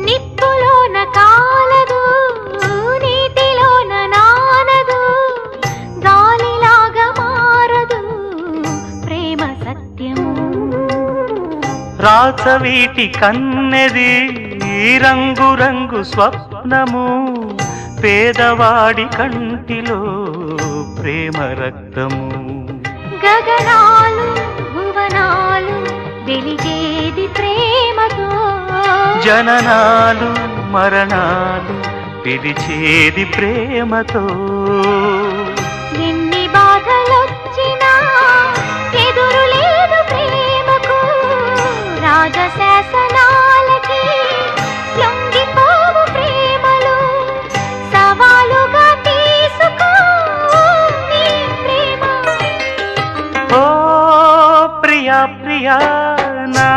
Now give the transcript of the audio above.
నిప్పులోన కాలదు నీటిలోన నానదు గాలిలాగా మారదు ప్రేమ సత్యము. కన్నెది రంగు రంగు స్వప్నము. పేదవాడి కంటిలో ప్రేమ రక్తము. గగనాలు భువనాలు వెలిగేది ప్రేమతో జననాలు మరణాలు పిలిచేది ప్రేమతో. ఎన్ని బాధలొచ్చినా ఎదురు లేదు ప్రేమకు. రాజశాసనాలకి ప్రియా ప్రియా నా